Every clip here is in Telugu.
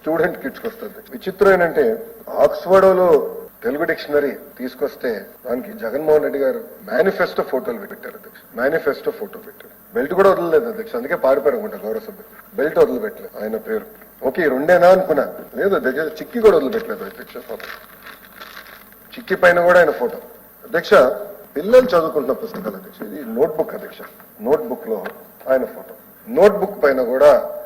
స్టూడెంట్ కిడ్స్ వస్తుంది. విచిత్రం ఏంటంటే ఆక్స్ఫర్డ్లో తెలుగు డిక్షనరీ తీసుకొస్తే దానికి జగన్మోహన్ రెడ్డి గారు మేనిఫెస్టో ఫోటోలు పెట్టారు అధ్యక్ష. మేనిఫెస్టో ఫోటో పెట్టారు. బెల్ట్ కూడా వదలలేదు అధ్యక్ష. అందుకే పారిపోయారు అనుకుంటా గౌరవ సభ్యులు. బెల్ట్ వదిలిపెట్టలేదు ఆయన పేరు. ఓకే రెండేనా అనుకున్నా. లేదు అధ్యక్ష చిక్కి కూడా వదిలిపెట్టలేదు అధ్యక్ష ఫోటో. చిక్కి పైన కూడా ఆయన ఫోటో. అధ్యక్ష పిల్లలు చదువుకుంటున్న పుస్తకాలు అధ్యక్ష. ఇది నోట్ బుక్ అధ్యక్ష. నోట్ బుక్లో ఆయన ఫోటో. నోట్ బుక్ పైన కూడా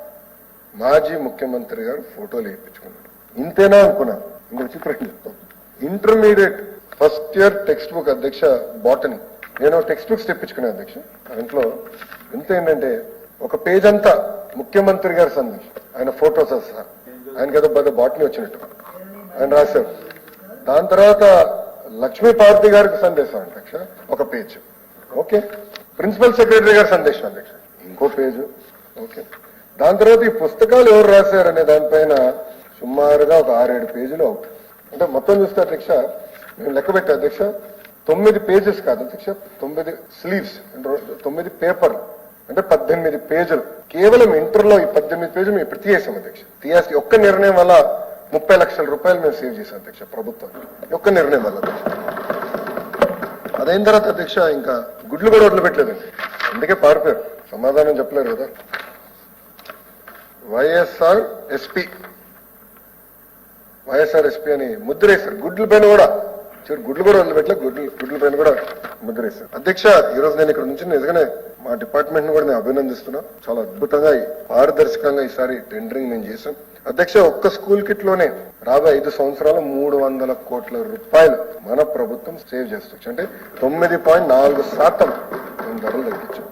మాజీ ముఖ్యమంత్రి గారు ఫోటోలు వేయించుకున్నాడు ఇంతేనా అనుకున్నా? ఇంక విచిత్రం intermediate first year text book అధ్యక్ష బాటనీ నేను టెక్స్ట్ బుక్స్ తెప్పించుకున్నాను అధ్యక్ష దాంట్లో ఎంత ఏంటంటే ఒక పేజ్ అంతా ముఖ్యమంత్రి గారి సందేశం. ఆయన ఫోటోస్ సార్. ఆయనకి ఏదో పెద్ద బాటనీ వచ్చినట్టు. ఆయన రాశారు. దాని తర్వాత లక్ష్మీ పార్వతి గారికి సందేశం అధ్యక్ష ఒక పేజ్ ఓకే? ప్రిన్సిపల్ సెక్రటరీ గారి సందేశం అధ్యక్ష. ఇంకో పేజ్ ఓకే? దాని తర్వాత ఈ పుస్తకాలు ఎవరు రాశారు అనే దానిపైన సుమారుగా ఒక ఆరేడు పేజీలు అంటే మొత్తం చూస్తే అధ్యక్ష మేము లెక్క పెట్టా అధ్యక్ష తొమ్మిది పేజెస్ కాదు అధ్యక్ష తొమ్మిది స్లీవ్స్ అంటే తొమ్మిది పేపర్ అంటే పద్దెనిమిది పేజీలు. కేవలం ఇంటర్లో ఈ పద్దెనిమిది పేజీలు మేము ఇప్పుడు తీయేసాం అధ్యక్ష. తీయాల్సి ఒక్క నిర్ణయం వల్ల ముప్పై లక్షల రూపాయలు మేము సేవ్ చేసాం అధ్యక్ష ప్రభుత్వం. ఈ ఒక్క నిర్ణయం వల్ల అదైన తర్వాత అధ్యక్ష ఇంకా గుడ్లు కూడా వదిలిపెట్టలేదండి. అందుకే పారిపోయారు. సమాధానం చెప్పలేరు కదా. వైఎస్ఆర్ ఎస్పీ. వైఎస్ఆర్ ఎస్పీ అని ముద్రేశారు. గుడ్ల పైన కూడా. చూడు గుడ్లు కూడా వదిలిపెట్టలే గుడ్లు గుడ్ల పైన కూడా ముద్రేశారు. అధ్యక్ష ఈ రోజు నేను ఇక్కడ నుంచి నిజంగానే మా డిపార్ట్మెంట్ని కూడా నేను అభినందిస్తున్నా. చాలా అద్భుతంగా పారదర్శకంగా ఈసారి టెండరింగ్ మేము చేశాను అధ్యక్ష ఒక్క స్కూల్ కిట్లోనే రాబోయే ఐదు సంవత్సరాలు మూడు వందల కోట్ల రూపాయలు మన ప్రభుత్వం సేవ్ చేస్తుంది. అంటే తొమ్మిది పాయింట్ నాలుగు శాతం మేము ధరలు తగ్గించాం.